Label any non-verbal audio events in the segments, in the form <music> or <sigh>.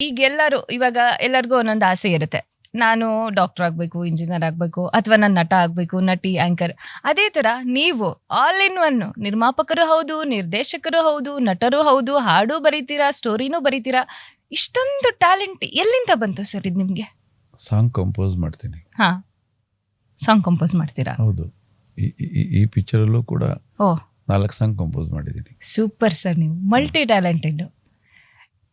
ಈಗ ಎಲ್ಲರೂ ಇವಾಗ ಎಲ್ಲರಿಗೂ ಒಂದೊಂದು ಆಸೆ ಇರುತ್ತೆ. ನಾನು ಡಾಕ್ಟರ್ ಆಗಬೇಕು ಇಂಜಿನಿಯರ್ ಆಗಬೇಕು ಅಥವಾ ನಾನು ನಟ ಆಗಬೇಕು ನಟಿ ಆಂಕರ್ ಅದೇ ಥರ ನೀವು ಆಲ್ ಇನ್ ಒನ್ ನಿರ್ಮಾಪಕರು ಹೌದು ನಿರ್ದೇಶಕರು ಹೌದು ನಟರು ಹೌದು ಹಾಡು ಬರೀತೀರಾ ಸ್ಟೋರಿನೂ ಬರೀತೀರಾ ಇಷ್ಟೊಂದು ಟ್ಯಾಲೆಂಟ್ ಎಲ್ಲಿಂದ ಬಂತು ಸರ್ ಇದು ನಿಮಗೆ? ಸಾಂಗ್ ಕಂಪೋಸ್ ಮಾಡ್ತೀನಿ. ಹಾಂ ಸಾಂಗ್ ಕಂಪೋಸ್ ಮಾಡ್ತೀರಾ? ಹೌದು. ಈ- ಈ- ಈ ಪಿಕ್ಚರಲ್ಲೂ ಕೂಡ ಓ. ನಾಲ್ಕು ಸಾಂಗ್ ಕಂಪೋಸ್ ಮಾಡಿದ್ದೀನಿ. ಸೂಪರ್ ಸರ್ ನೀವು ಮಲ್ಟಿ ಟ್ಯಾಲೆಂಟೆಡ್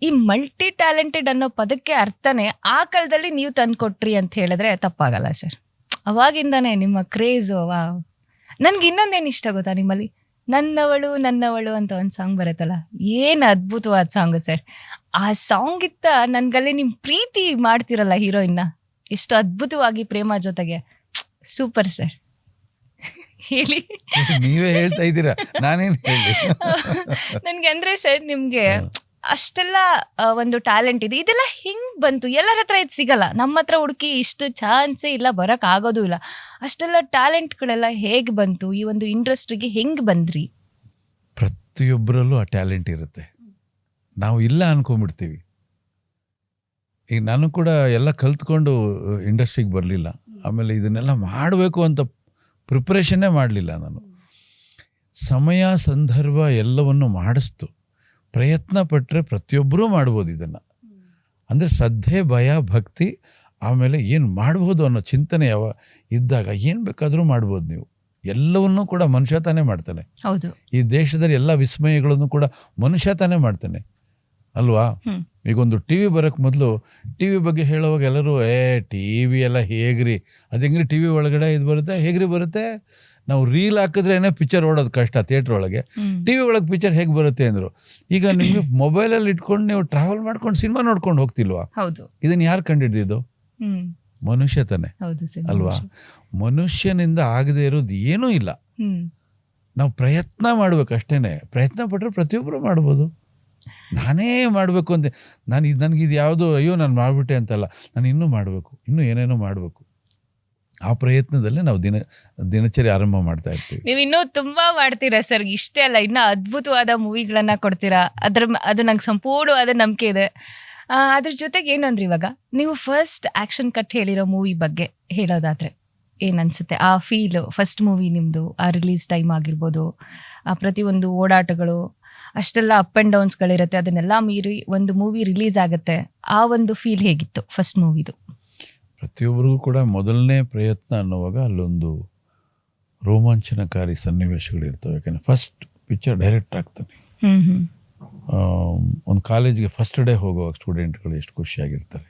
ಈ ಮಲ್ಟಿ ಟ್ಯಾಲೆಂಟೆಡ್ ಅನ್ನೋ ಪದಕ್ಕೆ ಅರ್ಥನೇ ಆ ಕಾಲದಲ್ಲಿ ನೀವು ತಂದ್ಕೊಟ್ರಿ ಅಂತ ಹೇಳಿದ್ರೆ ತಪ್ಪಾಗಲ್ಲ ಸರ್. ಅವಾಗಿಂದಾನೇ ನಿಮ್ಮ ಕ್ರೇಜು ವಾ ನನ್ಗೆ ಇನ್ನೊಂದೇನು ಇಷ್ಟ ಗೊತ್ತಾ ನಿಮ್ಮಲ್ಲಿ? ನನ್ನವಳು ನನ್ನವಳು ಅಂತ ಒಂದು ಸಾಂಗ್ ಬರುತ್ತಲ್ಲ? ಏನು ಅದ್ಭುತವಾದ ಸಾಂಗ್ ಸರ್. ಆ ಸಾಂಗ್ ಇತ್ತ ನನ್ಗಲ್ಲಿ ನಿಮ್ಮ ಪ್ರೀತಿ ಮಾಡ್ತಿರಲ್ಲ ಹೀರೋಯಿನ್ನ ಎಷ್ಟು ಅದ್ಭುತವಾಗಿ ಪ್ರೇಮ ಜೊತೆಗೆ. Super sir. ಹೇಳಿ. ನೀವೇ ಹೇಳ್ತಾ ಇದ್ದೀರಾ? ನಾನೇನು ಹೇಳಿ? <laughs> ನನ್ಗೆ ಅಂದ್ರೆ ಸರ್ ನಿಮ್ಗೆ ಅಷ್ಟೆಲ್ಲ ಒಂದು ಟ್ಯಾಲೆಂಟ್ ಇದೆ. ಇದೆಲ್ಲ ಹಿಂಗ್ ಬಂತು? ಎಲ್ಲರ ಹತ್ರ ಇದು ಸಿಗಲ್ಲ. ನಮ್ಮ ಹತ್ರ ಹುಡುಕಿ ಇಷ್ಟು ಚಾನ್ಸೇ ಇಲ್ಲ, ಬರಕ್ ಆಗೋದು ಇಲ್ಲ. ಅಷ್ಟೆಲ್ಲ ಟ್ಯಾಲೆಂಟ್ಗಳೆಲ್ಲ ಹೇಗ್ ಬಂತು? ಈ ಒಂದು ಇಂಡಸ್ಟ್ರಿಗೆ ಹೆಂಗ್ ಬಂದ್ರಿ? ಪ್ರತಿಯೊಬ್ಬರಲ್ಲೂ ಆ ಟ್ಯಾಲೆಂಟ್ ಇರುತ್ತೆ. ನಾವು ಇಲ್ಲ ಅನ್ಕೊಂಡ್ಬಿಡ್ತೀವಿ. ಈಗ ನಾನು ಕೂಡ ಎಲ್ಲ ಕಲ್ತ್ಕೊಂಡು ಇಂಡಸ್ಟ್ರಿಗೆ ಬರಲಿಲ್ಲ. ಆಮೇಲೆ ಇದನ್ನೆಲ್ಲ ಮಾಡಬೇಕು ಅಂತ ಪ್ರಿಪ್ರೇಷನ್ನೇ ಮಾಡಲಿಲ್ಲ ನಾನು. ಸಮಯ, ಸಂದರ್ಭ ಎಲ್ಲವನ್ನು ಮಾಡಿಸ್ತು. ಪ್ರಯತ್ನ ಪಟ್ಟರೆ ಪ್ರತಿಯೊಬ್ಬರೂ ಮಾಡ್ಬೋದು ಇದನ್ನು. ಅಂದರೆ ಶ್ರದ್ಧೆ ಭಯ ಭಕ್ತಿ ಆಮೇಲೆ ಏನು ಮಾಡ್ಬೋದು ಅನ್ನೋ ಚಿಂತನೆ ಯಾವ ಇದ್ದಾಗ ಏನು ಬೇಕಾದರೂ ಮಾಡ್ಬೋದು ನೀವು. ಎಲ್ಲವನ್ನೂ ಕೂಡ ಮನುಷ್ಯ ತಾನೇ ಮಾಡ್ತಾನೆ. ಹೌದು. ಈ ದೇಶದಲ್ಲಿ ಎಲ್ಲ ವಿಸ್ಮಯಗಳನ್ನು ಕೂಡ ಮನುಷ್ಯ ತಾನೇ ಮಾಡ್ತಾನೆ. ಅಲ್ವಾ. ಈಗ ಒಂದು ಟಿ ವಿ ಬರೋಕ್ಕೆ ಮೊದಲು ಟಿ ವಿ ಬಗ್ಗೆ ಹೇಳುವಾಗ ಎಲ್ಲರೂ ಏ ಟಿ ವಿ ಎಲ್ಲ ಹೇಗ್ರಿ? ಅದು ಹೆಂಗ್ರಿ? ಟಿ ವಿ ಒಳಗಡೆ ಇದು ಬರುತ್ತೆ ಹೇಗ್ರಿ ಬರುತ್ತೆ? ನಾವು ರೀಲ್ ಹಾಕಿದ್ರೇನೆ ಪಿಕ್ಚರ್ ಓಡೋದು ಕಷ್ಟ ಥಿಯೇಟ್ರ್ ಒಳಗೆ. ಟಿ ವಿ ಒಳಗೆ ಪಿಕ್ಚರ್ ಹೇಗೆ ಬರುತ್ತೆ ಅಂದರು. ಈಗ ನಿಮಗೆ ಮೊಬೈಲಲ್ಲಿ ಇಟ್ಕೊಂಡು ನೀವು ಟ್ರಾವೆಲ್ ಮಾಡ್ಕೊಂಡು ಸಿನಿಮಾ ನೋಡ್ಕೊಂಡು ಹೋಗ್ತಿಲ್ವಾ? ಇದನ್ನು ಯಾರು ಕಂಡಿಡ್ದಿದ್ದು ಮನುಷ್ಯ ತಾನೆ. ಅಲ್ವಾ? ಮನುಷ್ಯನಿಂದ ಆಗದೆ ಇರೋದು ಏನೂ ಇಲ್ಲ. ನಾವು ಪ್ರಯತ್ನ ಮಾಡ್ಬೇಕು ಅಷ್ಟೇನೆ. ಪ್ರಯತ್ನ ಪಟ್ಟರೆ ಪ್ರತಿಯೊಬ್ಬರು ಮಾಡ್ಬೋದು. ನಾನೇ ಮಾಡಬೇಕು ಅಂತ ನಾನು ಇದು ನನಗೆ ಇದು ಯಾವುದು ಅಯ್ಯೋ ನಾನು ಮಾಡಿಬಿಟ್ಟೆ ಅಂತಲ್ಲ. ನಾನು ಇನ್ನೂ ಮಾಡಬೇಕು. ಇನ್ನೂ ಏನೇನೋ ಮಾಡಬೇಕು. ಆ ಪ್ರಯತ್ನದಲ್ಲಿ ನಾವು ದಿನ, ದಿನಚರಿ ಆರಂಭ ಮಾಡ್ತಾ ಇರ್ತೀವಿ. ನೀವು ಇನ್ನೂ ತುಂಬಾ ಮಾಡ್ತೀರಾ ಸರ್? ಇಷ್ಟೇ ಅಲ್ಲ, ಇನ್ನೂ ಅದ್ಭುತವಾದ ಮೂವಿಗಳನ್ನ ಕೊಡ್ತೀರಾ? ಅದ್ರ ಅದು ನಂಗೆ ಸಂಪೂರ್ಣವಾದ ನಂಬಿಕೆ ಇದೆ. ಅದ್ರ ಜೊತೆಗೆ ಏನು ಅಂದ್ರೆ ಇವಾಗ? ನೀವು ಫಸ್ಟ್ ಆಕ್ಷನ್ ಕಟ್ ಹೇಳಿರೋ ಮೂವಿ ಬಗ್ಗೆ ಹೇಳೋದಾದ್ರೆ ಏನ್ ಅನ್ಸುತ್ತೆ ಆ ಫೀಲ್, ಫಸ್ಟ್ ಮೂವಿ ನಿಮ್ಮದು ಆ ರಿಲೀಸ್ ಟೈಮ್ ಆಗಿರ್ಬೋದು, ಆ ಪ್ರತಿಯೊಂದು ಓಡಾಟಗಳು, ಅಷ್ಟೆಲ್ಲ ಅಪ್ ಆ್ಯಂಡ್ ಡೌನ್ಸ್ಗಳಿರುತ್ತೆ ಅದನ್ನೆಲ್ಲ ಮೀರಿ ಒಂದು ಮೂವಿ ರಿಲೀಸ್ ಆಗುತ್ತೆ, ಆ ಒಂದು ಫೀಲ್ ಹೇಗಿತ್ತು ಫಸ್ಟ್ ಮೂವಿದು? ಪ್ರತಿಯೊಬ್ಬರಿಗೂ ಕೂಡ ಮೊದಲನೇ ಪ್ರಯತ್ನ ಅನ್ನುವಾಗ ಅಲ್ಲೊಂದು ರೋಮಾಂಚನಕಾರಿ ಸನ್ನಿವೇಶಗಳಿರ್ತವೆ ಯಾಕಂದರೆ ಫಸ್ಟ್ ಪಿಕ್ಚರ್ ಡೈರೆಕ್ಟ್ ಆಗ್ತಾನೆ ಒಂದು ಕಾಲೇಜಿಗೆ ಫಸ್ಟ್ ಡೇ ಹೋಗುವಾಗ ಸ್ಟೂಡೆಂಟ್ಗಳು ಎಷ್ಟು ಖುಷಿಯಾಗಿರ್ತಾರೆ.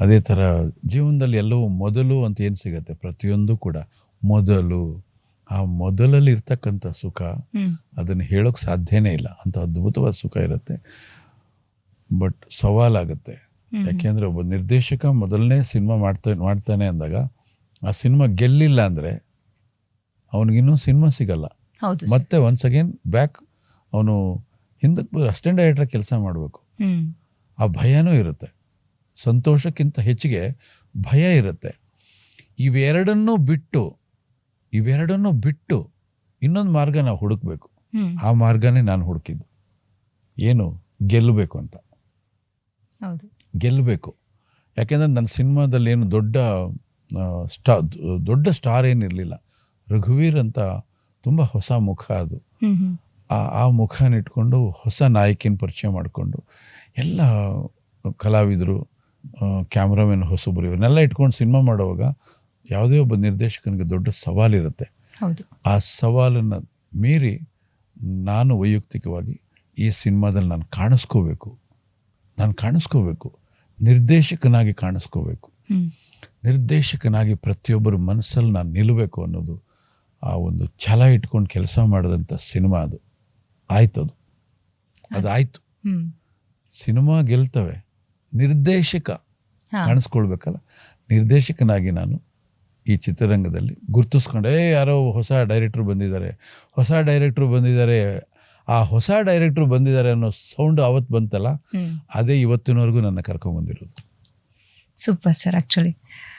ಅದೇ ಥರ ಜೀವನದಲ್ಲಿ ಎಲ್ಲವೂ ಮೊದಲು ಅಂತ ಏನು ಸಿಗುತ್ತೆ? ಪ್ರತಿಯೊಂದು ಕೂಡ ಮೊದಲು ಆ ಮೊದಲಲ್ಲಿ ಇರ್ತಕ್ಕಂಥ ಸುಖ ಅದನ್ನು ಹೇಳೋಕ್ಕೆ ಸಾಧ್ಯನೇ ಇಲ್ಲ. ಅಂತ ಅದ್ಭುತವಾದ ಸುಖ ಇರುತ್ತೆ. ಬಟ್ ಸವಾಲಾಗುತ್ತೆ. ಯಾಕೆಂದರೆ ಒಬ್ಬ ನಿರ್ದೇಶಕ ಮೊದಲನೇ ಸಿನಿಮಾ ಮಾಡ್ತಾ ಮಾಡ್ತಾನೆ ಅಂದಾಗ ಆ ಸಿನಿಮಾ ಗೆಲ್ಲಿಲ್ಲ ಅಂದರೆ ಅವನಿಗಿನ್ನೂ ಸಿನಿಮಾ ಸಿಗಲ್ಲ. ಮತ್ತೆ ಒನ್ಸ್ ಅಗೇನ್ ಬ್ಯಾಕ್ ಅವನು ಹಿಂದಕ್ಕೆ ಬಂದು ಅಸಿಸ್ಟೆಂಟ್ ಡೈರೆಕ್ಟರ್ ಕೆಲಸ ಮಾಡಬೇಕು. ಆ ಭಯನೂ ಇರುತ್ತೆ. ಸಂತೋಷಕ್ಕಿಂತ ಹೆಚ್ಚಿಗೆ ಭಯ ಇರುತ್ತೆ. ಇವೆರಡನ್ನೂ ಬಿಟ್ಟು ಇವೆರಡನ್ನೂ ಬಿಟ್ಟು ಇನ್ನೊಂದು ಮಾರ್ಗ ನಾವು ಹುಡುಕ್ಬೇಕು. ಆ ಮಾರ್ಗನೇ ನಾನು ಹುಡುಕಿದ್ದು. ಏನು ಗೆಲ್ಲಬೇಕು ಅಂತ. ಹೌದು. ಗೆಲ್ಲಬೇಕು. ಯಾಕೆಂದರೆ ನನ್ನ ಸಿನಿಮಾದಲ್ಲಿ ಏನು ದೊಡ್ಡ ಸ್ಟಾ ದೊಡ್ಡ ಸ್ಟಾರ್ ಏನಿರಲಿಲ್ಲ. ರಘುವೀರ್ ಅಂತ ತುಂಬ ಹೊಸ ಮುಖ ಅದು. ಆ ಆ ಮುಖನ ಇಟ್ಕೊಂಡು ಹೊಸ ನಾಯಕಿನ ಪರಿಚಯ ಮಾಡಿಕೊಂಡು ಎಲ್ಲ ಕಲಾವಿದರು ಕ್ಯಾಮ್ರಾಮನ್ ಹೊಸಬರು ಇವನ್ನೆಲ್ಲ ಇಟ್ಕೊಂಡು ಸಿನಿಮಾ ಮಾಡುವಾಗ ಯಾವುದೇ ಒಬ್ಬ ನಿರ್ದೇಶಕನಿಗೆ ದೊಡ್ಡ ಸವಾಲಿರುತ್ತೆ. ಆ ಸವಾಲನ್ನು ಮೀರಿ ನಾನು ವೈಯಕ್ತಿಕವಾಗಿ ಈ ಸಿನಿಮಾದಲ್ಲಿ ನಾನು ಕಾಣಿಸ್ಕೋಬೇಕು. ನಾನು ಕಾಣಿಸ್ಕೋಬೇಕು. ನಿರ್ದೇಶಕನಾಗಿ ಕಾಣಿಸ್ಕೋಬೇಕು. ನಿರ್ದೇಶಕನಾಗಿ ಪ್ರತಿಯೊಬ್ಬರ ಮನಸ್ಸಲ್ಲಿ ನಾನು ನಿಲ್ಲಬೇಕು ಅನ್ನೋದು ಆ ಒಂದು ಛಲ ಇಟ್ಕೊಂಡು ಕೆಲಸ ಮಾಡಿದಂಥ ಸಿನಿಮಾ ಅದು. ಆಯ್ತು. ಅದು ಅದು ಆಯ್ತು ಸಿನಿಮಾ ಗೆಲ್ತವೆ. ನಿರ್ದೇಶಕ. ಕಾಣಿಸ್ಕೊಳ್ಬೇಕಲ್ಲ. ನಿರ್ದೇಶಕನಾಗಿ ನಾನು ಈ ಚಿತ್ರರಂಗದಲ್ಲಿ ಗುರ್ತಿಸ್ಕೊಂಡೆ. ಏ ಯಾರೋ ಹೊಸ ಡೈರೆಕ್ಟ್ರು ಬಂದಿದ್ದಾರೆ. ಹೊಸ ಡೈರೆಕ್ಟ್ರು ಬಂದಿದ್ದಾರೆ. ಆ ಹೊಸ ಡೈರೆಕ್ಟ್ರು ಬಂದಿದ್ದಾರೆ ಅನ್ನೋ ಸೌಂಡ್ ಅವತ್ತು ಬಂತಲ್ಲ ಅದೇ ಇವತ್ತಿನವರೆಗೂ ನನ್ನ ಕರ್ಕೊಂಡ್ಬಂದಿರೋದು ಸೂಪರ್ ಸರ್ ಆಕ್ಚುಲಿ